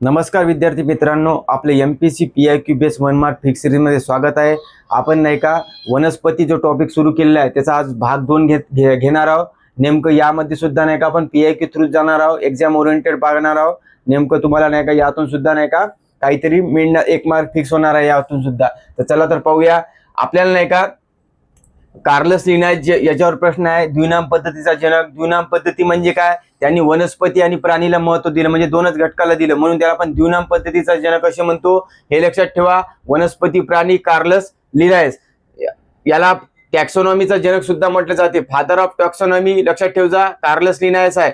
नमस्कार विद्यार्थी मित्रांनो आपले M P C P I Q base one mark fix सिरीजमध्ये स्वागत आहे. आपण नाही का वनस्पती जो टॉपिक सुरू केलेला आहे त्याचा आज भाग दोन घेत घे घेणार आहोत. नेमकं यामध्ये सुद्धा नाही का आपण पी आय क्यू थ्रू जाणार आहोत एक्झाम ओरिएंटेड पाहणार आहोत. नेमकं तुम्हाला नाही का यातून सुद्धा नाही का काहीतरी मिळणार एक मार्क फिक्स होणार आहे यातून सुद्धा. तर चला तर पाहूया. आपल्याला नाही का कार्लस लिनाय याच्यावर प्रश्न आहे द्विनाम पद्धतीचा जनक द्विनाम पद्धती म्हणजे काय? त्यांनी वनस्पती आणि प्राणीला महत्त्व दिलं म्हणजे दोनच घटकाला दिलं. म्हणून त्याला आपण द्विनाम पद्धतीचा जनक असे म्हणतो हे लक्षात ठेवा. वनस्पती प्राणी कार्लस लिनायस याला टॅक्सॉनॉमीचा जनक सुद्धा म्हटलं जाते. फादर ऑफ टॅक्सॉनॉमी लक्षात ठेवजा कार्लस लिनायस आहे.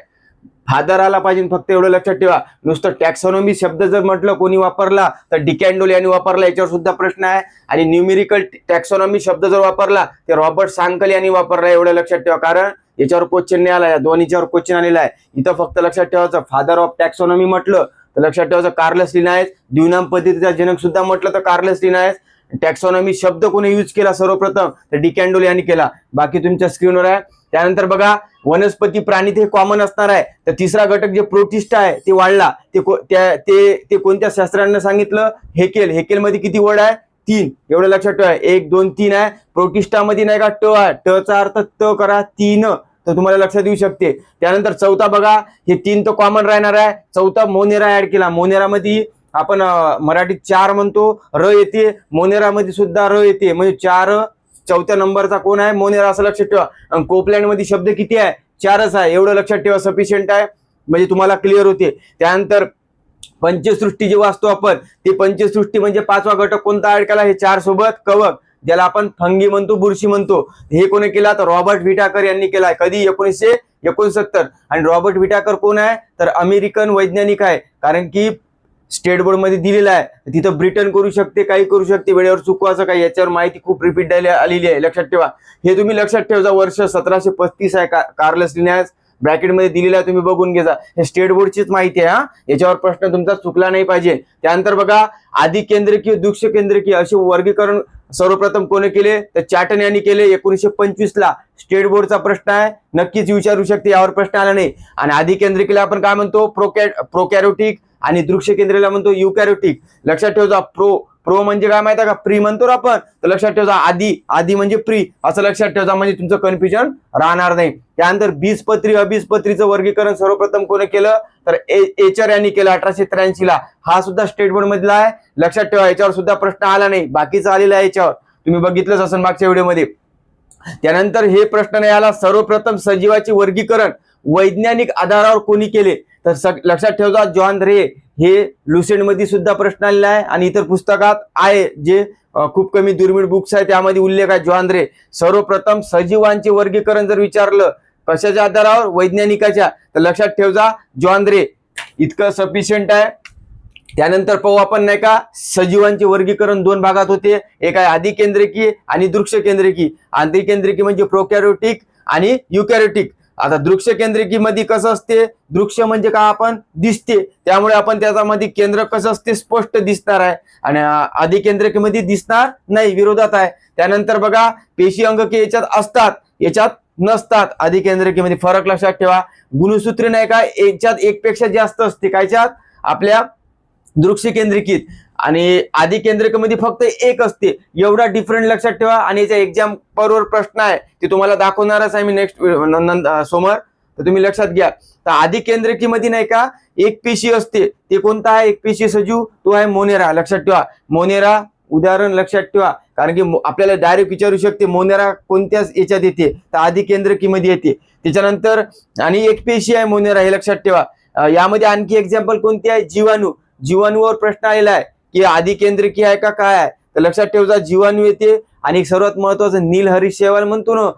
फादर आला पाहिजे फक्त एवढं लक्षात ठेवा. नुसतं टॅक्सॉनॉमी शब्द जर म्हटलं कोणी वापरला तर डिकॅन्डोल यांनी वापरला याच्यावर सुद्धा प्रश्न आहे. आणि न्यूमेरिकल टॅक्सॉनॉमी शब्द जर वापरला तर रॉबर्ट सांकल यांनी वापरला एवढं लक्षात ठेवा. कारण याच्यावर क्वेश्चन नाही आला. या दोन्हीच्यावर क्वेश्चन आलेला आहे. इथं फक्त लक्षात ठेवायचं. फादर ऑफ टॅक्सॉनॉमी म्हटलं तर लक्षात ठेवायचं कार्लस लिनायस द्विनाम पद्धतीचा जनक सुद्धा म्हटलं तर कार्लस लिनायस टॅक्सॉनॉमी शब्द कोणी यूज केला सर्वप्रथम तर डिकॅन्डोल यांनी केला. बाकी तुमच्या स्क्रीनवर आहे. त्यानंतर बघा वनस्पती प्राणी ते कॉमन असणार आहे. तर तिसरा घटक जे प्रोटिस्ट आहे ते वाढला. ते ते ते कोणत्या शास्त्रांना सांगितलं? हेकेल. हेकेल मध्ये किती वर्ड आहे? तीन. एवढं लक्षात ठेवा. एक दोन तीन आहे. प्रोटिस्टामध्ये नाही का ट आहे. ट चा अर्थ त करा तीन. तर तुम्हाला लक्षात येऊ शकते. त्यानंतर चौथा बघा हे तीन तर कॉमन राहणार आहे. चौथा मोनेरा ऍड केला. मोनेरामध्ये आपण मराठीत चार म्हणतो र येते. मोनेरामध्ये सुद्धा र येते. म्हणजे चार चौथ्या नंबरचा कोण आहे? मोनेरा असं लक्षात ठेवा. आणि कोपलँडमध्ये शब्द किती आहे? चारच आहे. एवढं लक्षात ठेवा सफिशियंट आहे. म्हणजे तुम्हाला क्लिअर होते. त्यानंतर पंचसृष्टी जे वाचतो आपण ते पंचसृष्टी म्हणजे पाचवा घटक कोणता ऍड केला? हे चार सोबत कवक. ज्याला आपण फंगी म्हणतो बुरशी म्हणतो हे कोणी केला? तर रॉबर्ट विटाकर यांनी केलाय. कधी? एकोणीसशे एकोणसत्तर. आणि रॉबर्ट विटाकर कोण आहे? तर अमेरिकन वैज्ञानिक आहे. कारण की स्टेट बोर्डमध्ये दिलेला आहे. तिथं ब्रिटन करू शकते काही करू शकते. वेळेवर चुकवायचं काही. याच्यावर माहिती खूप रिपीट आलेली आहे. लक्षात ठेवा. हे तुम्ही लक्षात ठेवा. वर्ष सतराशे पस्तीस आहे का- कार्लस लिनॅस ब्रॅकेटमध्ये दिलेला आहे. तुम्ही बघून घेजा हे स्टेट बोर्डचीच माहिती आहे हा. याच्यावर प्रश्न तुमचा चुकला नाही पाहिजे. त्यानंतर बघा आधी केंद्रकीय दुक्ष केंद्रकीय असे वर्गीकरण सर्वप्रथम कोणी केले? तर चॅटन यांनी केले. एकोणीसशे पंचवीस ला स्टेट बोर्डचा प्रश्न आहे. नक्कीच विचारू शकते यावर प्रश्न आला नाही. आणि आधी केंद्रिकेला आपण काय म्हणतो? प्रोकॅ प्रोकॅरोटिक आणि दृश्य केंद्रेला म्हणतो युकॅरोटिक लक्षात ठेवजा प्रो प्रो म्हणजे काय माहिती आहे का? प्री म्हणतो ना आपण. तर लक्षात ठेवजा आधी आधी म्हणजे प्री. असं लक्षात ठेवजा म्हणजे तुमचं कन्फ्युजन राहणार नाही. त्यानंतर बीजपत्री अबीजपत्रीचं वर्गीकरण सर्वप्रथम कोणी केलं? तर ए- एचर यांनी केलं अठराशे त्र्याऐंशी ला हा सुद्धा स्टेट बोर्ड मधला आहे. लक्षात ठेवा याच्यावर सुद्धा प्रश्न आला नाही. बाकीचा आलेला आहे याच्यावर. तुम्ही बघितलंच असेल मागच्या व्हिडिओमध्ये. त्यानंतर हे प्रश्न नाही आला. सर्वप्रथम सजीवाचे वर्गीकरण वैज्ञानिक आधारावर कोणी केले? तर लक्षात ठेवजा जॉन रे. हे लुसेंटमध्ये सुद्धा प्रश्न आलेला आहे. आणि इतर पुस्तकात आहे जे खूप कमी दुर्मिळ बुक्स आहे त्यामध्ये उल्लेख आहे जॉन रे. सर्वप्रथम सजीवांचे वर्गीकरण जर विचारलं कशाच्या आधारावर? वैज्ञानिकाच्या. तर लक्षात ठेवजा जॉन इतकं सफिशियंट आहे. त्यानंतर पाहू आपण नाही का सजीवांचे वर्गीकरण दोन भागात होते. एक आहे आधी केंद्रिकी आणि दृश्य केंद्रिकी केंद्रिकी म्हणजे प्रोकॅरोटिक आणि युकॅरोटिक आता दृश्य केंद्रिकी मध्ये कसं असते? दृश्य म्हणजे काय आपण? दिसते. त्यामुळे आपण त्याच्यामध्ये केंद्र कसं असते? स्पष्ट दिसणार आहे. आणि अं, आधी केंद्रिकीमध्ये दिसणार नाही विरोधात आहे. त्यानंतर बघा पेशी अंगके याच्यात असतात. याच्यात नसतात. अधिकेंद्रिकेमध्ये फरक लक्षात ठेवा. गुणसूत्री नाही का याच्यात एकपेक्षा जास्त असते. कायच्यात आपल्या दृश्य केंद्रिकीत. आणि आधिकेंद्रिकेमध्ये फक्त एक असते. एवढा डिफरंट लक्षात ठेवा. आणि याच्या एक्झाम परवर प्रश्न आहे ते तुम्हाला दाखवणारच आहे मी नेक्स्ट समोर तर तुम्ही लक्षात घ्या. तर आधी केंद्रिकीमध्ये नाही का एक पेशी असते. ते कोणता आहे? एक पेशी सजीव. तो आहे मोनेरा. लक्षात ठेवा. मोनेरा उदाहरण लक्षात ठेवा. कारण की आपल्याला डायरेक्ट विचारू शकते मोनेरा कोणत्या याच्यात येते? तर आधी केंद्रकीमध्ये येते. त्याच्यानंतर आणि एक पेशी आहे मोनेरा हे लक्षात ठेवा. यामध्ये आणखी एक्झाम्पल कोणती आहे? जीवाणू. जीवाणूवर प्रश्न आलेला आहे की आधी केंद्रकीय आहे का काय आहे? तर लक्षात ठेवजा जीवाणू येते आणि एक सर्वात महत्वाचं नीलहरी शेवाळ म्हणतो ना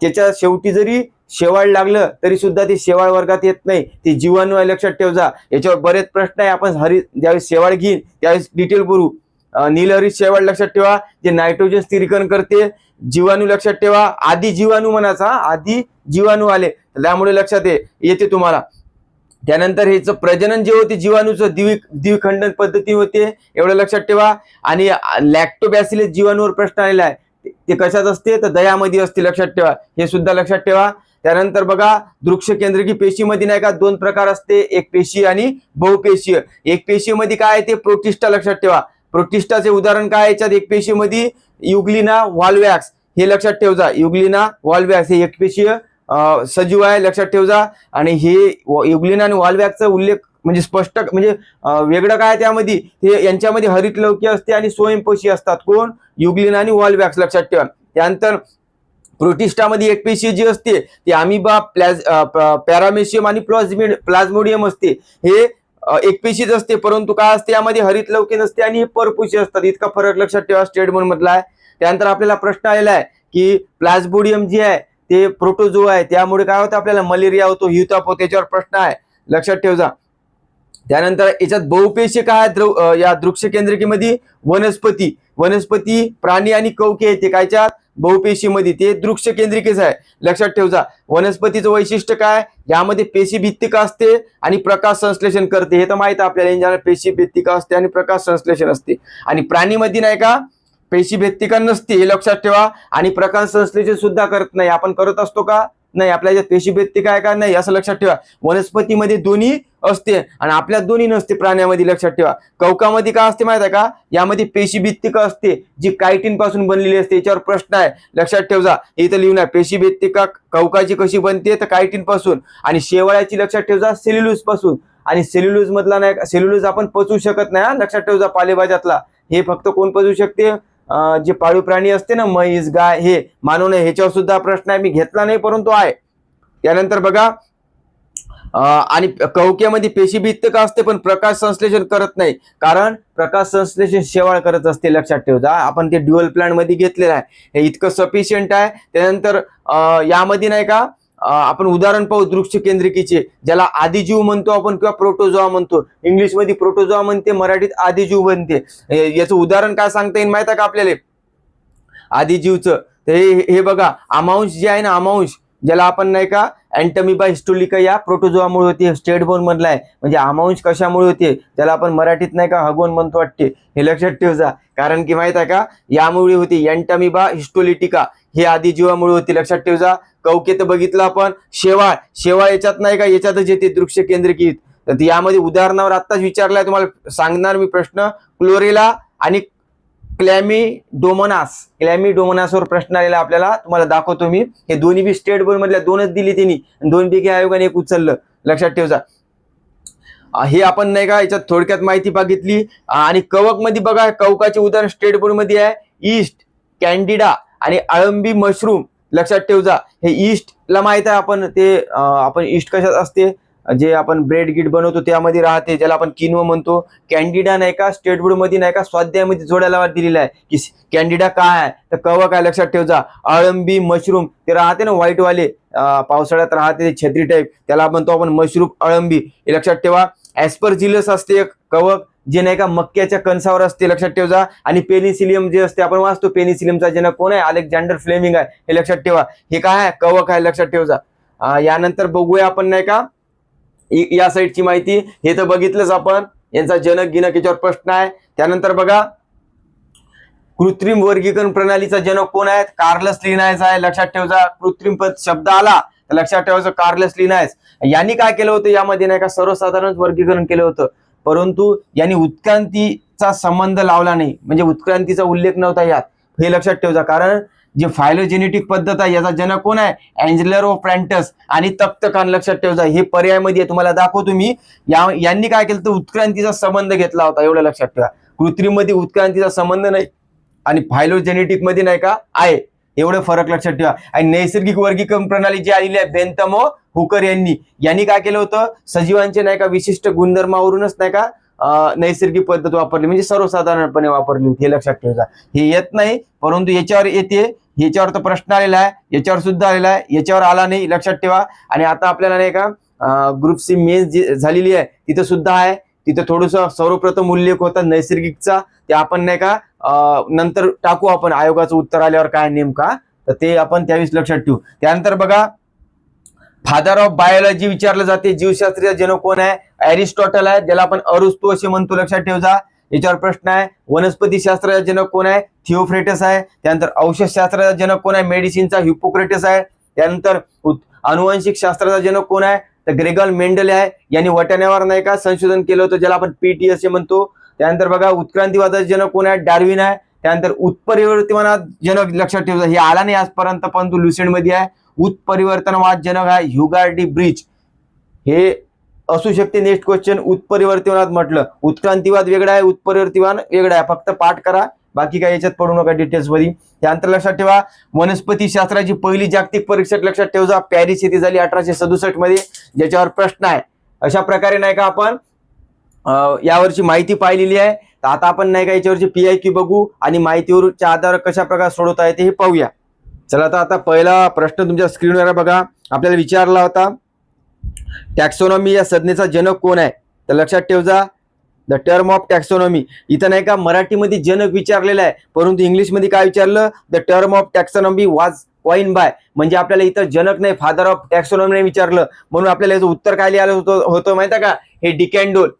त्याच्या शेवटी जरी शेवाळ लागलं तरी सुद्धा ते शेवाळ वर्गात येत नाही. ते जीवाणू आहे लक्षात ठेवजा याच्यावर बरेच प्रश्न आहे. आपण हरी ज्यावेळेस शेवाळ घेईन त्यावेळेस डिटेल करू नीलहरी शेवाळ लक्षात ठेवा जे नायट्रोजन स्थिरीकरण करते जीवाणू लक्षात ठेवा आधी जीवाणू म्हणायचा आधी जीवाणू आले. त्यामुळे लक्षात ये- येते तुम्हाला. त्यानंतर ह्याचं प्रजनन जे होते जीवाणूचं द्वि द्विखंडन पद्धती होते एवढं लक्षात ठेवा. आणि लॅक्टोबॅसिलस जीवाणूवर प्रश्न आलेला आहे ते- कशात असते? तर दयामध्ये असते लक्षात ठेवा. हे सुद्धा लक्षात ठेवा. त्यानंतर बघा दृक्ष केंद्रकी पेशीमध्ये नाही का दोन प्रकार असते एक पेशी आणि बहुपेशीय. एक पेशीमध्ये काय आहे ते? प्रोटिस्टा लक्षात ठेवा. प्रोटिस्टाचे उदाहरण काय याच्यात एक पेशीमध्ये युग्लिना व्हॉल्वॅक्स हे लक्षात ठेवजा. युग्लिना व्हॉल्वॅक्स हे एकपेशीय पेशीय सजीव आहे लक्षात ठेवजा. आणि हे युग्लिना आणि व्हॉल्वॅक्सचा उल्लेख म्हणजे स्पष्ट म्हणजे वेगळं काय त्यामध्ये? हे यांच्यामध्ये हरित लौकी असते आणि स्वयंपोषी असतात. कोण? युग्लिना आणि व्हॉल्वॅक्स लक्षात ठेवा. त्यानंतर प्रोटिस्टामध्ये एक पेशी जी असते ती अमिबा प्लॅज पॅरामेशियम आणि प्लॉझमिड प्लाझ्मोडियम असते. हे एकपेशीच एक असते परंतु काय असते यामध्ये हरित लवकी नसते आणि हे परपुशी असतात. इतका फरक लक्षात ठेवा स्टेटमेंट मधला आहे. त्यानंतर आपल्याला प्रश्न आलेला आहे की प्लाझ्मोडियम जे आहे ते प्रोटोजो आहे. त्यामुळे काय होतं आपल्याला मलेरिया होतो हिताप होतो त्याच्यावर प्रश्न आहे. लक्षात ठेवजा. त्यानंतर याच्यात बहुपेशी काय आहे द्रव या दृक्ष केंद्रिकेमध्ये वनस्पती. वनस्पती प्राणी आणि कवके येते कायच्यात बहुपेशीमध्ये. ते दृक्ष केंद्रिकेच आहे. लक्षात ठेवजा. वनस्पतीचं वैशिष्ट्य काय? यामध्ये पेशी भित्तिका असते आणि प्रकाश संश्लेषण करते. हे तर माहीत आहे आपल्याला. यांच्या पेशी भित्तिका असते आणि प्रकाश संश्लेषण असते. आणि प्राणीमध्ये नाही का? पेशी भेत्तिका नसते. हे लक्षात ठेवा. आणि प्रकाश संश्लेषण सुद्धा करत नाही. आपण करत असतो का? नाही आपल्या याच्यात पेशी आहे का नाही असं लक्षात ठेवा. वनस्पतीमध्ये दोन्ही असते आणि आपल्यात दोन्ही नसते प्राण्यामध्ये लक्षात ठेवा. कवकामध्ये काय असते माहीत आहे का? यामध्ये पेशी भित्तिका असते जी कायटिनपासून बनलेली असते याच्यावर प्रश्न आहे. लक्षात ठेवजा. इथं लिहून आहे पेशी भित्तिका कवकाची कशी बनते तर कायटिनपासून आणि शेवाळ्याची लक्षात ठेवजा सेल्युलूजपासून आणि सेल्युलूज मधला नाही सेल्युलूज आपण पचवू शकत नाही हा. लक्षात ठेवजा पालेभाज्यातला. हे फक्त कोण पचवू शकते? जे पाळीव प्राणी असते ना म्हैस गाय हे मानव नाही ह्याच्यावर सुद्धा प्रश्न आहे मी घेतला नाही परंतु आहे. त्यानंतर बघा आणि कवक्यामध्ये पेशीभित्त का असते पण प्रकाश संश्लेषण करत नाही. कारण प्रकाश संश्लेषण शेवाळ करत असते लक्षात ठेवता आपण ते ड्युअल प्लॅनमध्ये घेतलेलं आहे. हे इतकं सफिशियंट आहे. त्यानंतर यामध्ये नाही का आपण उदाहरण पाहू दृश्य केंद्रिकेचे ज्याला आदिजीव म्हणतो आपण किंवा प्रोटोजोआ म्हणतो. इंग्लिशमध्ये प्रोटोजोआ म्हणते मराठीत आदिजीव बनते. याचं उदाहरण काय सांगता येईल माहिती आहे का आपल्याला? आदिजीवचं. तर हे हे बघा अमांश जे आहे ना अमांश ज्याला आपण नाही का अँटमिबा हिस्टोलिका या प्रोटोजोआमुळे होते स्टेट बोन मधला आहे. म्हणजे अमांश कशामुळे होते? त्याला आपण मराठीत नाही का हगवण म्हणतो वाटते. हे लक्षात ठेवजा. कारण की माहीत आहे का यामुळे होती अँटमिबा हिस्टोलिटिका. हे आदिजीवामुळे होते लक्षात ठेवजा. कवके तर बघितलं आपण. शेवाळ शेवाळ याच्यात नाही का? याच्यातच येते दृश्य केंद्रिकीत. तर यामध्ये उदाहरणावर आत्ताच विचारलाय तुम्हाला सांगणार मी प्रश्न. क्लोरेला आणि क्लॅमिडोमोनास. क्लॅमिडोमोनासवर प्रश्न आलेला आपल्याला तुम्हाला दाखवतो मी. हे दोन्ही बी स्टेट बोर्ड मधल्या दोनच दिली त्यांनी दोन पैकी आयोगाने एक उचललं. लक्षात ठेवजा. हे आपण नाही का याच्यात थोडक्यात माहिती बघितली. आणि कवकमध्ये बघा कवकाचे उदाहरण स्टेट बोर्डमध्ये आहे. ईस्ट कॅन्डिडा आणि अळंबी मशरूम. लक्षात ठेव जा. हे ईस्टला माहीत आहे आपण ते आपण ईस्ट कशात असते? जे आपण ब्रेड गिट बनवतो त्यामध्ये राहते ज्याला आपण किनव म्हणतो. कॅन्डिडा नाही का स्टेट बोर्ड नाही का स्वाध्यायामध्ये जोडायला दिलेला आहे. की कॅन्डिडा काय आहे? तर कवक आहे लक्षात ठेवजा अळंबी मशरूम ते राहते ना व्हाईटवाले पावसाळ्यात राहते छत्री टाईप त्याला म्हणतो आपण मशरूम अळंबी हे लक्षात ठेवा. ऍस्परजिलस असते एक कवक जे नाही का मक्क्याच्या कणसावर असते लक्षात ठेवजा. आणि पेनिसिलियम जे असते आपण वाचतो पेनिसिलियमचा जनक कोण आहे? अलेक्झांडर फ्लेमिंग आहे हे लक्षात ठेवा. हे काय आहे? कवक आहे लक्षात ठेवजा. यानंतर बघूया आपण नाही का? या साईडची माहिती. हे तर बघितलंच आपण. यांचा जनक गिनक याच्यावर प्रश्न आहे. त्यानंतर बघा. कृत्रिम वर्गीकरण प्रणालीचा जनक कोण आहे कार्लस लिनायस आहे लक्षात ठेवजा. कृत्रिम पद शब्द आला. लक्षात ठेवायचं कार्लस लिनायस यांनी काय केलं होतं? यामध्ये नाही का सर्वसाधारण वर्गीकरण केलं होतं. परंतु यांनी उत्क्रांतीचा संबंध लावला नाही. म्हणजे उत्क्रांतीचा उल्लेख नव्हता यात. हे लक्षात ठेवजा. कारण जे फायलोजेनेटिक पद्धत आहे याचा जनक कोण आहे? अँजलरो फ्रँटस आणि तप्तकान लक्षात ठेवजा. हे पर्यायमध्ये तुम्हाला दाखवतो मी. या यांनी काय केलं तर उत्क्रांतीचा संबंध घेतला होता. एवढं लक्षात ठेवा. कृत्रिममध्ये उत्क्रांतीचा संबंध नाही. आणि फायलोजेनेटिकमध्ये नाही का? आहे. एवढं फरक लक्षात ठेवा. आणि नैसर्गिक वर्गीकरण प्रणाली जी आलेली आहे बेंतमो हुकर यांनी यांनी काय केलं होतं? सजीवांचे नाही का विशिष्ट गुणधर्मावरूनच नाही का नैसर्गिक पद्धत वापरली म्हणजे सर्वसाधारणपणे वापरली होती हे लक्षात ठेवा. हे येत नाही परंतु याच्यावर येते. याच्यावर तर प्रश्न आलेला आहे याच्यावर सुद्धा आलेला आहे याच्यावर आला नाही लक्षात ठेवा. आणि आता आपल्याला नाही का ग्रुप सी मेन्स जी झालेली आहे तिथं सुद्धा आहे. तिथं थोडस सर्वप्रथम उल्लेख होता नैसर्गिकचा. ते आपण नाही का नंतर टाकू आपण. आयोगाचं उत्तर आल्यावर काय नेमका? तर ते आपण त्यावेळेस लक्षात ठेवू. त्यानंतर बघा फादर ऑफ बायोलॉजी विचारलं जाते. जीवशास्त्रीय जनक कोण आहे? अरिस्टॉटल आहे. ज्याला आपण अरुस्तू असे म्हणतो. लक्षात ठेवजा. याच्यावर प्रश्न आहे. वनस्पती शास्त्राचा जनक कोण आहे? थिओफ्रेटस आहे. त्यानंतर औषधशास्त्राचा जनक कोण आहे? मेडिसिनचा हिपोक्रेटस आहे. त्यानंतर उत- अनुवांशिक शास्त्राचा जनक कोण आहे? तर ग्रेगल मेंडल आहे. यांनी वटाण्यावर नाही का संशोधन केलं होतं ज्याला आपण पीटी असे म्हणतो. त्यानंतर बघा उत्क्रांतीवादाचे जनक कोण आहे? डार्विन आहे. त्यानंतर उत्परिवर्तनवाद जनक लक्षात ठेवतो हे आला नाही आजपर्यंत परंतु लुसेंडमध्ये आहे. उत्परिवर्तनवाद जनक आहे ह्युगार्डी ब्रिज हे असू शकते नेक्स्ट क्वेश्चन उत्परिवर्तनात म्हटलं. उत्क्रांतीवाद वेगळा आहे उत्परिवर्तनवाद वेगळा आहे. फक्त पाठ करा. बाकी काय याच्यात पडू नका डिटेल्समध्ये. त्यानंतर लक्षात ठेवा. वनस्पती शास्त्राची पहिली जागतिक परीक्षा लक्षात ठेवा पॅरिस येथे झाली अठराशे सदुसष्टमध्ये ज्याच्यावर प्रश्न आहे. अशा प्रकारे नाही का आपण यावरची माहिती पाहिलेली आहे. तर आता आपण नाही का याच्यावरची पी आय क्यू बघू आणि माहितीवरच्या आधार कशा प्रकारे सोडवता येते हे पाहूया. चला तर आता पहिला प्रश्न तुमच्या स्क्रीनवर बघा. आपल्याला विचारला होता टॅक्सोनॉमी या संज्ञेचा जनक कोण आहे? तर लक्षात ठेवजा. द टर्म ऑफ टॅक्सोनॉमी इथं नाही का मराठीमध्ये जनक विचारलेलं आहे. परंतु इंग्लिशमध्ये काय विचारलं? The term of taxonomy was coin by म्हणजे आपल्याला इथं जनक नाही फादर ऑफ टॅक्सॉनॉमी नाही विचारलं. म्हणून आपल्याला याचं उत्तर काय लिहायला होतं होतं माहिती आहे का? हे डिकॅन्डोल.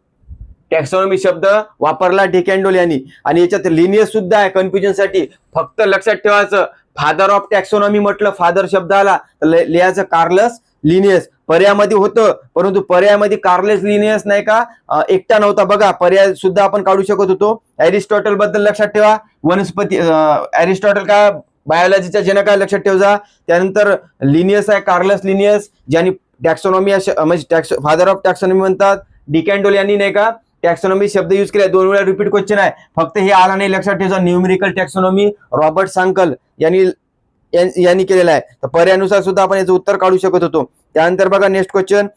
टॅक्सॉनॉमी शब्द वापरला डिकॅन्डोल यांनी. आणि याच्यात लिनियस सुद्धा आहे कन्फ्युजनसाठी फक्त लक्षात ठेवायचं. फादर ऑफ टॅक्सॉनॉमी म्हटलं फादर शब्द आला. तर लिहायचं कार्लस लिनियस. पर्यायामध्ये होतं परंतु पर्यायामध्ये कार्लेस लिनियस नाही का? एकटा नव्हता. बघा पर्याय सुद्धा आपण काढू शकत होतो. ॲरिस्टॉटलबद्दल लक्षात ठेवा. वनस्पती ॲरिस्टॉटल काय? बायोलॉजीच्या जनक आहे लक्षात ठेवजा. त्यानंतर लिनियस आहे कार्लस लिनियस ज्यांनी टॅक्सॉनॉमी म्हणजे टॅक्स फादर ऑफ टॅक्सॉनॉमी म्हणतात. डिकॅन्डोल यांनी नाही का? टॅक्सॉनॉमी शब्द युज केला दोन वेळा रिपीट क्वेश्चन आहे. फक्त हे आला नाही लक्षात ठेवा न्यूमेरिकल टॅक्सॉनॉमी रॉबर्ट सांकल यांनी यांनी केलेला आहे. तर पर्यानुसार सुद्धा आपण याचं उत्तर काढू शकत होतो. त्यानंतर बघा नेक्स्ट क्वेश्चन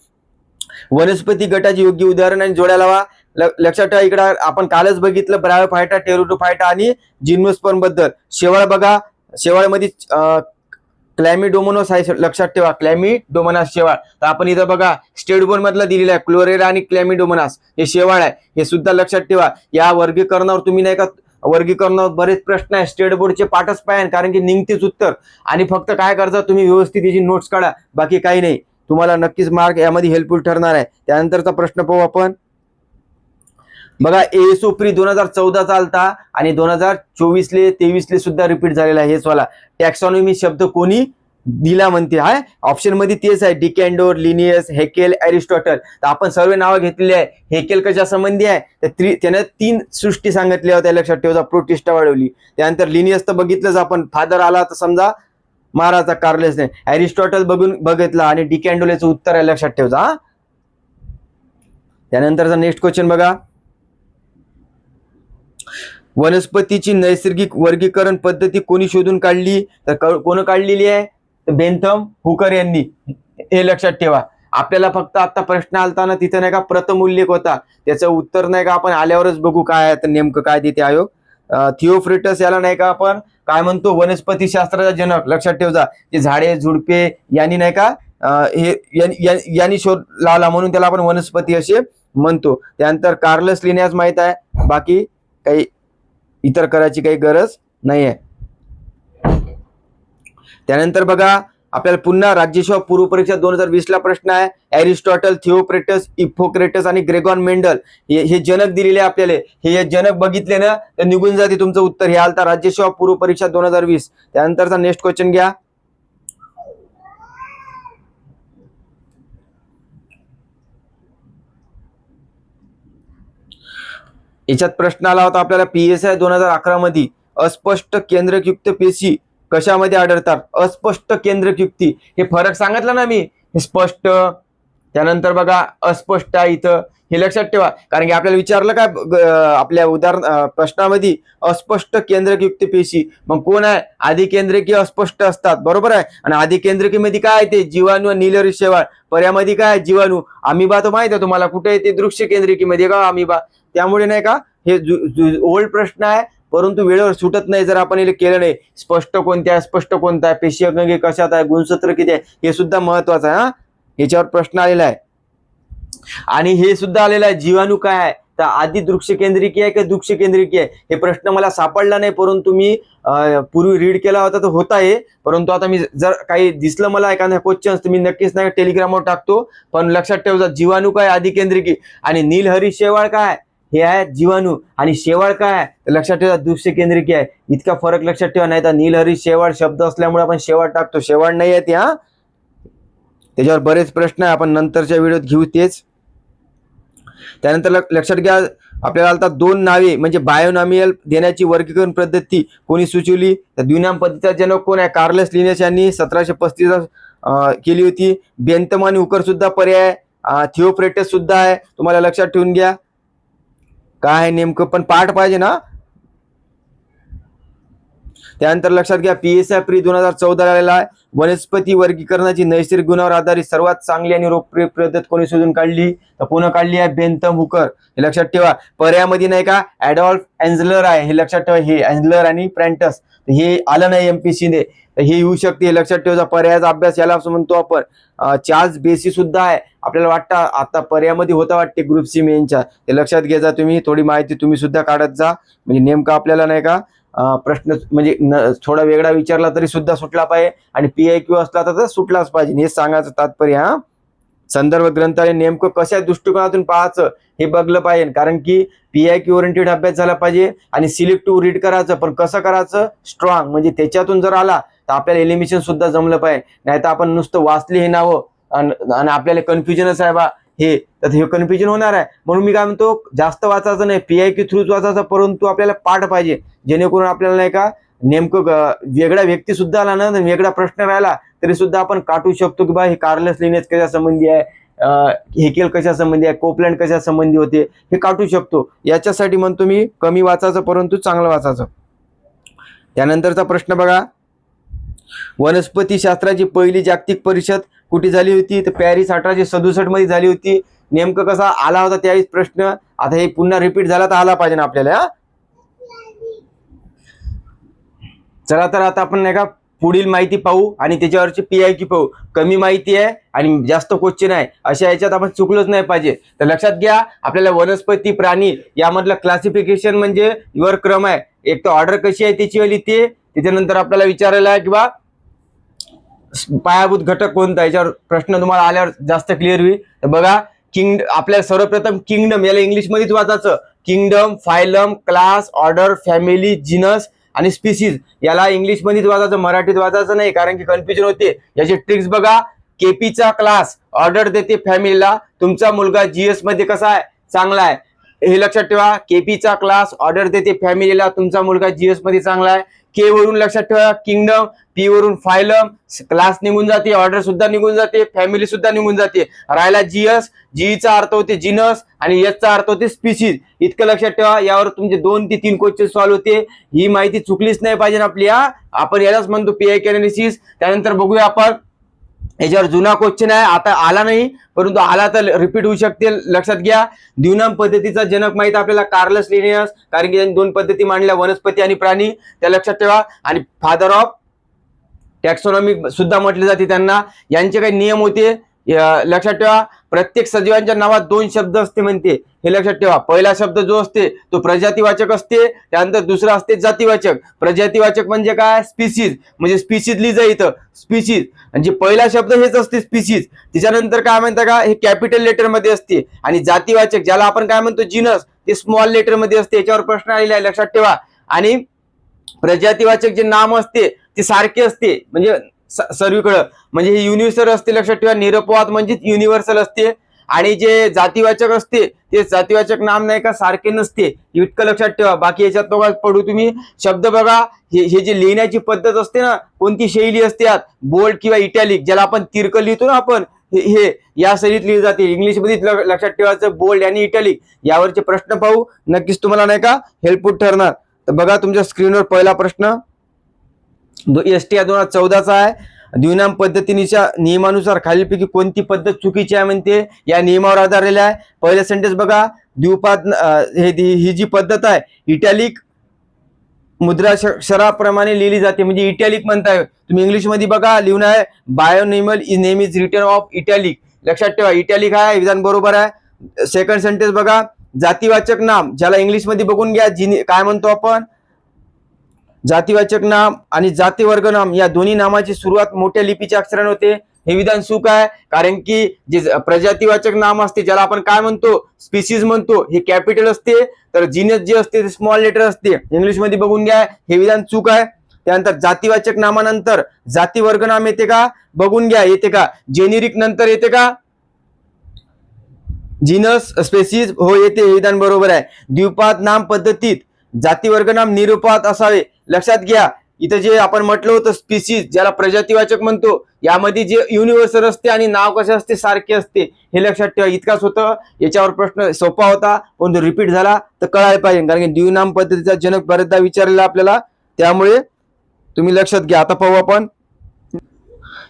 वनस्पती गटाची योग्य उदाहरण आणि जोड्या लावा. ल- लक्षात ठेवा इकडे. आपण कालच बघितलं ब्रायोफायटा टेरोटोफायटा आणि जिम्नोस्पर्मबद्दल शेवाळ बघा. शेवाळमध्ये क्लॅमिडोमोनोस आहे लक्षात ठेवा. क्लॅमिडोमोनास शेवाळ. तर आपण इथं बघा स्टेट बोर्ड मधला दिलेला आहे. क्लोरेरा आणि क्लॅमिडोमोनास हे शेवाळ आहे. हे सुद्धा लक्षात ठेवा. या वर्गीकरणावर तुम्ही नाही का वर्गीकरणावर बरेच प्रश्न आहे स्टेट बोर्डचे पाठच पाहिजे कारण की निघतेच उत्तर. आणि फक्त काय करता तुम्ही? व्यवस्थित याची नोट्स काढा. बाकी काही नाही. तुम्हाला नक्कीच मार्क यामध्ये हेल्पफुल ठरणार आहे. त्यानंतरचा प्रश्न पाहू आपण. बघा एएसओ प्री दोन हजार चौदा चालता आणि दोन हजार चोवीसले तेवीसले सुद्धा रिपीट झालेला आहे हेच वाला टॅक्सॉनॉमी शब्द कोणी? दिला म्हणते. हाय? ऑप्शनमध्ये तेच आहे. De Candolle Linnaeus Haeckel Aristotle. तर आपण सर्व नावं घेतलेली आहे. हेकेल कशा संबंधी आहे? तर त्री त्यानं तीन सृष्टी सांगितल्या होत्या. लक्षात ठेवता प्रोटिस्टा वाढवली. त्यानंतर लिनियस तर बघितलंच आपण. फादर आला तर समजा महाराजा कार्लेस नाही. अरिस्टॉटल बघून बघितला आणि डिकॅन्डोल्याचं उत्तर आहे लक्षात ठेवता हा त्यानंतरचा नेक्स्ट क्वेश्चन बघा. वनस्पतीची नैसर्गिक वर्गीकरण पद्धती कोणी शोधून काढली? तर कोण काढलेली आहे? बेंथम हुकर यांनी हे लक्षात ठेवा. आपल्याला फक्त आता प्रश्न आलता ना तिथे नाही का प्रथम उल्लेख होता. त्याचं उत्तर नाही का आपण आल्यावरच बघू काय तर नेमकं काय देते आयोग. थिओफ्रिटस याला नाही का आपण काय म्हणतो वनस्पती शास्त्राचा जनक. लक्षात ठेवजा. जे झाडे झुडपे यांनी नाही का हे यांनी शोध लावला म्हणून त्याला आपण वनस्पती असे म्हणतो. त्यानंतर कार्लस लिहिण्यास माहीत आहे. बाकी काही इतर करायची काही गरज नाही आहे त्यानंतर बघा आपल्याला पुन्हा राज्यसेवा पूर्व परीक्षा दोन हजार वीसला प्रश्न आहे. ॲरिस्टॉटल थिओक्रेटस इफोक्रेटस आणि ग्रेगॉन मेंडल हे हे जनक दिलेले आहे आपल्याला. हे हे जनक बघितले ना तर निघून जाते तुमचं उत्तर. हे आलता राज्यसेवा पूर्व परीक्षा दोन हजार वीस. त्यानंतरचा नेक्स्ट क्वेश्चन घ्या. याच्यात प्रश्न आला होता आपल्याला पी एस आय दोन हजार अकरा मध्ये अस्पष्ट केंद्रयुक्त पेशी कशामध्ये आढळतात? अस्पष्ट केंद्रयुक्ती हे फरक सांगितलं ना मी. स्पष्ट. त्यानंतर बघा अस्पष्ट आहे इथं. हे लक्षात ठेवा. कारण की आपल्याला विचारलं काय आपल्या उदाहरण प्रश्नामध्ये अस्पष्ट केंद्रयुक्त पेशी. मग कोण आहे? आधी केंद्रकीय अस्पष्ट असतात. बरोबर आहे? आणि आधी केंद्रकीमध्ये काय आहे ते? जीवाणू आणि नीलरी शेवाळ पर्यामध्ये काय आहे? जीवाणू. अमिबा तर माहीत आहे तुम्हाला. कुठे येते दृश्य केंद्रिकीमध्ये. का अमिबा? त्यामुळे नाही का? हे ओल्ड प्रश्न आहे परंतु वेळेवर सुटत नाही जर आपण हे केलं नाही. स्पष्ट कोणत्या आहे? स्पष्ट कोणता आहे? पेशी अंगे कशात आहे? गुणसूत्र किती आहे? हे सुद्धा महत्वाचं आहे हा? याच्यावर प्रश्न आलेला आहे. आणि हे सुद्धा आलेलं आहे जीवाणू काय आहे? तर आधी दृक्ष केंद्रिकी आहे का दृक्ष केंद्रिकी आहे? हे प्रश्न मला सापडला नाही परंतु मी पूर्वी रीड केला होता तर होता आहे परंतु आता मी जर काही दिसलं मला एखादा क्वेश्चन तर मी नक्कीच नाही टेलिग्रामवर टाकतो. पण लक्षात ठेवजा जीवाणू काय आधी केंद्रिकी आणि नीलहरी शेवाळ काय हे आहे जीवाणू. आणि शेवाळ काय आहे? तर लक्षात ठेवा दृश्य केंद्रिकी आहे. इतका फरक लक्षात ठेवा नाही तर नीलहरी शेवाळ शब्द असल्यामुळे आपण शेवाळ टाकतो. शेवाळ नाही आहे ते हा? त्याच्यावर बरेच प्रश्न आहे. आपण नंतरच्या व्हिडिओत घेऊ तेच. त्यानंतर लक्षात घ्या आपल्याला आता दोन नावे. म्हणजे बायोनॉमियल देण्याची वर्गीकरण पद्धती कोणी सुचवली? तर द्विनाम पद्धतीचा जनक कोण आहे? कार्लस लिनेस यांनी सतराशे पस्तीस केली होती. बेंतम आणि उकर सुद्धा पर्याय आहे. थिओफ्रेटस सुद्धा आहे. तुम्हाला लक्षात ठेवून घ्या. काय नेमकं? पण पाठ पाहिजे ना? त्यानंतर लक्षात घ्या पीएसआय आय प्री दोन हजार चौदा आलेला आहे. वनस्पती वर्गीकरणाची नैसर्गिक गुणावर आधारित सर्वात चांगली आणि लोकप्रिय पद्धत कोणी शोधून काढली? तर पुन्हा काढली आहे बेंतम हुकर. हे लक्षात ठेवा. पर्यायामध्ये नाही का? ऍडॉल्फ अँझलर आहे. हे लक्षात ठेवा. हे अँझलर आणि प्रँटस हे आलं नाही एमपीसी ने. हे येऊ शकते हे लक्षात ठेवायचा पर्यायाचा अभ्यास याला असं म्हणतो आपण. चार्ज बेसी सुद्धा आहे. आपल्याला वाटतं आता पर्यायामध्ये होता वाटते ग्रुप सी मेनच्या ते लक्षात घ्यायचा तुम्ही थोडी माहिती तुम्ही सुद्धा काढत जा. म्हणजे नेमकं आपल्याला नाही का प्रश्न म्हणजे न- थोडा वेगळा विचारला तरी सुद्धा सुटला पाहिजे. आणि पी आय क्यू असला तर सुटलाच पाहिजे. हे सांगायचं तात्पर्य हा. संदर्भ ग्रंथालय नेमकं कशा दृष्टिकोनातून पाहायचं हे बघलं पाहिजे. कारण की पी आय क्यू ओरिएंटेड अभ्यास झाला पाहिजे. आणि सिलेक्टिव्ह रीड करायचं पण कसं करायचं? स्ट्रॉंग म्हणजे त्याच्यातून जर आला तर आपल्याला एलिमिशन सुद्धा जमलं पाहिजे. नाही तर आपण नुसतं वाचली हे नावं आणि आणि आपल्याला कन्फ्युजनच आहे बा हे तर हे कन्फ्युजन होणार आहे. म्हणून मी काय म्हणतो जास्त वाचायचं नाही पी आय क्यू थ्रूच वाचायचं परंतु आपल्याला पाठ पाहिजे. जेणेकरून आपल्याला नाही का नेमकं वेगळा व्यक्ती सुद्धा आला ना वेगळा प्रश्न राहिला तरी सुद्धा आपण काटू शकतो की बा हे कार्लस लिनेज कशा संबंधी आहे हेकेल कशा संबंधी आहे कोपलँड कशा संबंधी होते हे काटू शकतो. याच्यासाठी म्हणतो मी कमी वाचायचं परंतु चांगलं वाचायचं. त्यानंतरचा प्रश्न बघा. वनस्पतीशास्त्राची पहिली जागतिक परिषद कुठे झाली होती? तर पॅरिस अठराशे सदुसष्टमध्ये झाली होती. नेमकं कसा आला होता त्यावेळेस प्रश्न? आता हे पुन्हा रिपीट झाला तर आला पाहिजे ना आपल्याला चला तर आता आपण नाही का पुढील माहिती पाहू आणि त्याच्यावरची पी आय क्यू पाहू. कमी माहिती आहे आणि जास्त क्वेश्चन आहे. अशा याच्यात आपण चुकलोच नाही पाहिजे. तर लक्षात घ्या आपल्याला वनस्पती प्राणी यामधलं क्लासिफिकेशन म्हणजे वर क्रम आहे. एक तर ऑर्डर कशी आहे त्याची वाली ते त्याच्यानंतर आपल्याला विचारायला आहे किंवा पायाभूत घटक कोणता याच्यावर प्रश्न तुम्हाला आल्यावर जास्त क्लिअर होईल. तर बघा किंग आपल्याला सर्वप्रथम किंगडम याला इंग्लिशमध्येच वाचायचं. Kingdom phylum class order family genus आणि स्पीसीज याला इंग्लिशमध्येच वाचायचं मराठीत वाचायचं नाही कारण की कन्फ्युजन होते. याचे ट्रिक्स बघा. केपीचा क्लास ऑर्डर देते फॅमिलीला तुमचा मुलगा जीएसमध्ये कसा आहे? चांगला आहे. हे लक्षात ठेवा. केपीचा क्लास ऑर्डर देते फॅमिलीला तुमचा मुलगा जीएसमध्ये चांगला आहे. के वरून लक्षात ठेवा किंगडम पी वरून फायलम क्लास निघून जाते ऑर्डर सुद्धा निघून जाते फॅमिली सुद्धा निघून जाते. राहिला जीएस जीचा अर्थ होते जिनस आणि यसचा अर्थ होते स्पीसीज इतकं लक्षात ठेवा यावर तुमचे दोन ते तीन क्वेश्चन सॉल्व्ह होते. ही माहिती चुकलीच नाही पाहिजे ना आपली हा. आपण यालाच म्हणतो पी आय अनालिसिस त्यानंतर बघूया आपण याच्यावर जुना क्वेश्चन आहे. आता आला नाही परंतु आला तर रिपीट होऊ शकते. लक्षात घ्या. द्विनाम पद्धतीचा जनक माहिती आपल्याला. कार्लस लिनियस कारण की त्यांनी दोन पद्धती मांडल्या. वनस्पती आणि प्राणी. त्या लक्षात ठेवा. आणि फादर ऑफ टॅक्सॉनॉमी सुद्धा म्हटले जाते त्यांना. यांचे काही नियम होते. लक्षात ठेवा. प्रत्येक सजीवांच्या नावात दोन शब्द असते म्हणते. हे लक्षात ठेवा. पहिला शब्द जो असते तो प्रजातीवाचक असते त्यानंतर दुसरा असते जातीवाचक. प्रजातीवाचक म्हणजे काय? स्पीसीज म्हणजे स्पीसीज लिहिजा इथं. स्पीसीज म्हणजे पहिला शब्द हेच असते स्पीसीज त्याच्यानंतर काय म्हणतात का? हे कॅपिटल लेटरमध्ये असते. आणि जातीवाचक ज्याला आपण काय म्हणतो? जिनस ते स्मॉल लेटरमध्ये असते. याच्यावर प्रश्न आलेला आहे. लक्षात ठेवा. आणि प्रजातीवाचक जे नाम असते ते सारखे असते. म्हणजे स- सर्वीकडं. म्हणजे हे युनिव्हर्सल असते लक्षात ठेवा. निरपवाद म्हणजे युनिव्हर्सल असते. आणि जे जातीवाचक असते ते जातीवाचक नाम नाही का सारखे नसते इतकं लक्षात ठेवा. बाकी याच्यात बघा पडू तुम्ही. शब्द बघा हे हे जे लिहिण्याची पद्धत असते ना कोणती शैली असते यात? बोल्ड किंवा इटॅलिक ज्याला आपण तिरक लिहितो ना आपण हे- या शैलीत लिहिली जाते. इंग्लिशमध्ये लक्षात ठेवायचं बोल्ड आणि इटॅलिक यावरचे प्रश्न पाहू. नक्कीच तुम्हाला नाही का हेल्पफुल ठरणार. तर बघा तुमच्या स्क्रीनवर पहिला प्रश्न. एस टी या दोन हजार चौदाचा आहे. द्विनाम पद्धतीच्या नियमानुसार खालीलपैकी कोणती पद्धत चुकीची आहे म्हणते या नियमावर आधारलेला आहे. पहिला सेंटेन्स बघा द्विपात हे ही जी पद्धत आहे इटॅलिक मुद्राक्षराप्रमाणे लिहिली जाते. म्हणजे इटॅलिक म्हणताय. तुम्ही इंग्लिशमध्ये बघा लिहून आहे binomial is name is written of italic लक्षात ठेवा इटॅलिक आहे विधान बरोबर आहे. सेकंड सेंटेन्स बघा जातीवाचक नाम ज्याला इंग्लिशमध्ये बघून घ्या जिने काय म्हणतो आपण? जातीवाचक नाम आणि जाती वर्ग नाम या दोन्ही नामाची सुरुवात मोठ्या लिपीच्या अक्षराने होते. हे विधान चूक आहे कारण की जे ज- प्रजातीवाचक नाम असते ज्याला आपण काय म्हणतो? स्पीसीज म्हणतो. हे कॅपिटल असते. तर जिनस जे असते ते स्मॉल लेटर असते. इंग्लिशमध्ये बघून घ्या हे विधान चूक आहे. त्यानंतर जातीवाचक नामानंतर जाती वर्ग नाम येते का? बघून घ्या येते का? जेनेरिक नंतर येते का? जिनस स्पेसिस हो येते. हे विधान बरोबर आहे. द्विपाद नाम पद्धतीत जातीवर्ग नाम निरुपात असावे. लक्षात घ्या इथं जे आपण म्हटलं होतं स्पीसीज ज्याला प्रजातीवाचक म्हणतो यामध्ये जे युनिव्हर्सल असते आणि नाव कसे असते सारखे असते हे लक्षात ठेवा. इतकाच होतं. याच्यावर प्रश्न सोपा होता पण रिपीट झाला तर कळायला पाहिजे. कारण की द्विनाम पद्धतीचा जनक बरेचदा विचारलेला आपल्याला त्यामुळे तुम्ही लक्षात घ्या. आता पाहू आपण.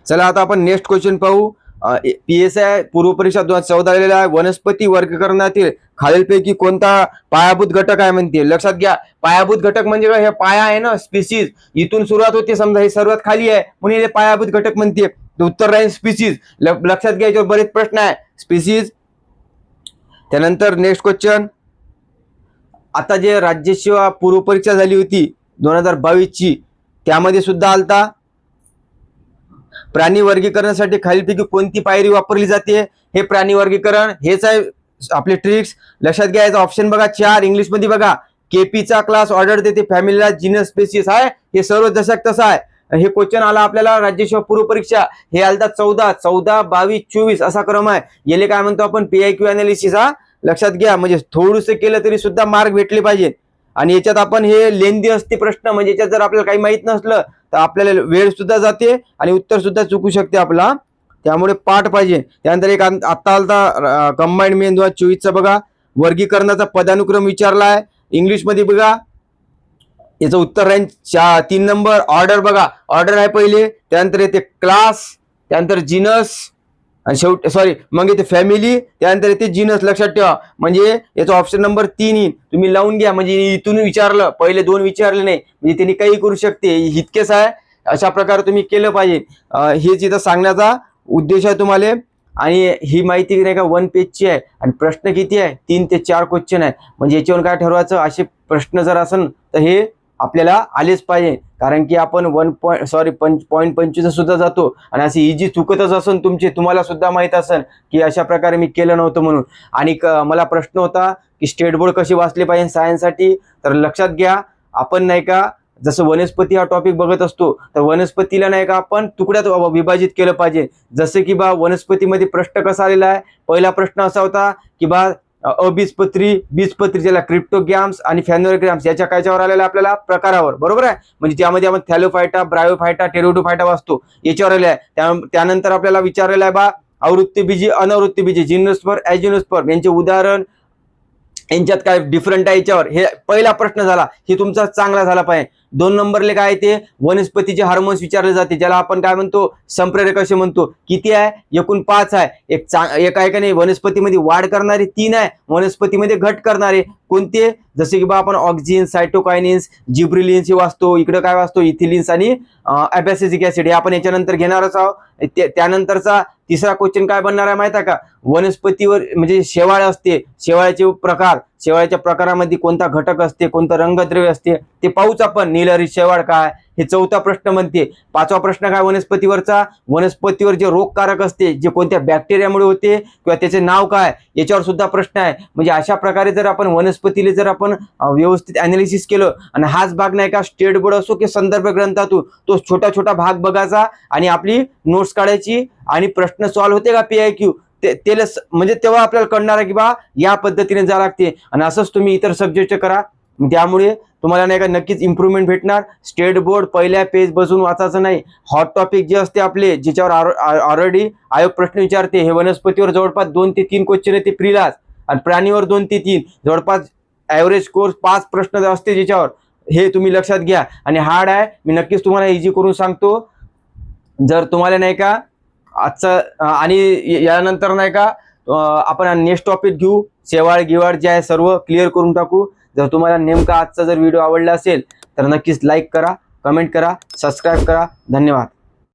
चला आता आपण नेक्स्ट क्वेश्चन पाहू. पी एस आय पूर्व परीक्षा दोन हजार चौदा आलेला आहे वनस्पती वर्गीकरणातील खालीलपैकी कोणता पायाभूत घटक आहे म्हणते? लक्षात घ्या पायाभूत घटक म्हणजे काय? हे पाया आहे ना स्पीसीज इथून सुरुवात होते समजा हे सर्वात खाली आहे म्हणून हे पायाभूत घटक म्हणते. उत्तर राहील स्पीसीज लक्षात घ्या याच्यावर बरेच प्रश्न आहे. स्पीसीज त्यानंतर नेक्स्ट क्वेश्चन आता जे राज्यसेवा पूर्व परीक्षा झाली होती दोन हजार बावीसची त्यामध्ये सुद्धा आलता. प्राणी वर्गीकरणासाठी खालीलपैकी कोणती पायरी वापरली जाते? हे प्राणी वर्गीकरण हेच आहे आपले ट्रिक्स लक्षात घ्या ऑप्शन बघा चार. इंग्लिशमध्ये बघा केपीचा क्लास ऑर्डर देते फॅमिलीला जिनस स्पेसिस आहे. हे सर्व दशक तसं आहे. हे क्वेश्चन आला आपल्याला राज्यसेवा पूर्व परीक्षा. हे आलता चौदा चौदा बावीस चोवीस असा क्रम आहे. याले काय म्हणतो आपण? पीआय क्यू अनालिसिस हा? लक्षात घ्या म्हणजे थोडंसं केलं तरी सुद्धा मार्क भेटले पाहिजे. आणि याच्यात आपण हे लेंदी असते प्रश्न म्हणजे याच्यात जर आपल्याला काही माहीत नसलं तर आपल्याला वेळ सुद्धा जाते आणि उत्तर सुद्धा चुकू शकते आपला. त्यामुळे पाठ पाहिजे. त्यानंतर एक आत्ता आलता कंबाईंड मेन दोन चोवीसचा बघा. वर्गीकरणाचा पदानुक्रम विचारला आहे इंग्लिशमध्ये बघा. याचं उत्तर राहील चा तीन नंबर. ऑर्डर बघा. ऑर्डर आहे पहिले. त्यानंतर येते क्लास त्यानंतर जिनस आणि शेवट सॉरी मग येते फॅमिली त्यानंतर येते जीनस लक्षात ठेवा. म्हणजे याचा ऑप्शन नंबर तीन येईल. तुम्ही लावून घ्या. म्हणजे इथून विचारलं पहिले दोन विचारले नाही. म्हणजे त्यांनी काही करू शकते. इतकेच आहे. अशा प्रकारे तुम्ही केलं पाहिजे. हे हेच इथं सांगण्याचा उद्देश आहे तुम्हाला. आणि ही माहिती नाही का वन पेजची आहे. आणि प्रश्न किती आहे? तीन ते चार क्वेश्चन आहे. म्हणजे याच्यावर काय ठरवायचं? असे प्रश्न जर असन तर हे आपल्याला आलेच पाहिजे. कारण की आपण वन पॉईंट सॉरी पंच पॉईंट पंचवीस सुद्धा जातो. आणि अशी इजी चुकतच असेल तुमची तुम्हाला सुद्धा असेल की अशा प्रकारे मी केलं नव्हतं म्हणून. आणि क- मला प्रश्न होता की स्टेट बोर्ड कशी वाचले पाहिजे सायन्ससाठी तर लक्षात घ्या आपण नाही का जसं वनस्पती हा टॉपिक बघत असतो तर वनस्पतीला नाही का आपण तुकड्यात विभाजित केलं पाहिजे. जसं की बा वनस्पतीमध्ये प्रश्न कसा आलेला आहे? पहिला प्रश्न असा होता की बा अबीजपत्री बीजपत्री ज्याला क्रिप्टोग्याम्स आणि फॅनोग्राम्स याच्या कायच्यावर आलेला आपल्याला? प्रकारावर. बरोबर आहे? म्हणजे त्यामध्ये आपण थॅलोफायटा ब्रायोफायटा टेरोडोफायटा वाचतो याच्यावर आलेला आहे. त्यानंतर आपल्याला विचारलेलं आहे बा आवृत्ती बीजी अनावृत्ती बीजी जिनोस्पर ॲजिनोस्पर यांचे उदाहरण यांच्यात काय डिफरंट आहे याच्यावर? हे पहिला प्रश्न झाला. हे तुमचा चांगला झाला पाहिजे. दोन नंबरले काय ते? वनस्पतीचे हार्मोन्स विचारले जाते. ज्याला आपण काय म्हणतो? संप्रेरक असे म्हणतो. किती आहे? एकूण पाच आहे. एक चांग एक आहे का नाही? वनस्पतीमध्ये वाढ करणारे तीन आहे. वनस्पतीमध्ये घट करणारे कोणते? जसे की बा आपण ऑक्झिन सायटोकायनिन्स जिब्रिलिन्स हे वाचतो. इकडे काय वाचतो? इथिलिन्स आणि अबॅसिसिक ऍसिड हे आपण याच्यानंतर घेणारच आहोत. त्यानंतरचा तिसरा क्वेश्चन काय बनणार आहे माहिती आहे का? वनस्पतीवर म्हणजे शेवाळ असते. शेवाळ्याचे प्रकार. शेवाळ्याच्या प्रकारामध्ये कोणता घटक असते कोणतं रंगद्रव्य असते ते पाहूच आपण. नीलहरी शेवाळ काय? हे चौथा प्रश्न म्हणते. पाचवा प्रश्न काय? वनस्पतीवरचा. वनस्पतीवर जे रोगकारक असते जे कोणत्या बॅक्टेरियामुळे होते किंवा त्याचे नाव काय? याच्यावर सुद्धा प्रश्न आहे. म्हणजे अशा प्रकारे जर आपण वनस्पतीला जर आपण व्यवस्थित अनालिसिस केलं आणि हाच भाग नाही का स्टेट बोर्ड असो की संदर्भ ग्रंथातून तो छोटा छोटा भाग बघायचा आणि आपली नोट्स काढायची आणि प्रश्न सॉल्व्ह होते का? पी आय क्यू ते त्याला स- म्हणजे तेव्हा आपल्याला कळणार आहे की बा या पद्धतीने जा लागते. आणि असंच तुम्ही इतर सब्जेक्ट करा. त्यामुळे तुम्हाला नाही का नक्कीच इम्प्रूव्हमेंट भेटणार. स्टेट बोर्ड पहिल्या पेज बसून वाचायचं नाही. हॉट टॉपिक जे असते आपले ज्याच्यावर ऑलरेडी आयोग प्रश्न विचारते हे वनस्पतीवर जवळपास दोन ते तीन क्वेश्चन येते प्रिलास आणि प्राणीवर दोन ते तीन. जवळपास ॲव्हरेज कोर्स पाच प्रश्न असते ज्याच्यावर हे तुम्ही लक्षात घ्या. आणि हार्ड आहे मी नक्कीच तुम्हाला इझी करून सांगतो. जर तुम्हाला नाही का आजचं आणि यानंतर नाही का आपण नेक्स्ट टॉपिक घेऊ. शेवाळ गिवाळ जे आहे सर्व क्लिअर करून टाकू. जर तुम्हाला नेमका आजचा जर व्हिडिओ आवडला असेल तर नक्कीच लाईक करा कमेंट करा सबस्क्राईब करा. धन्यवाद.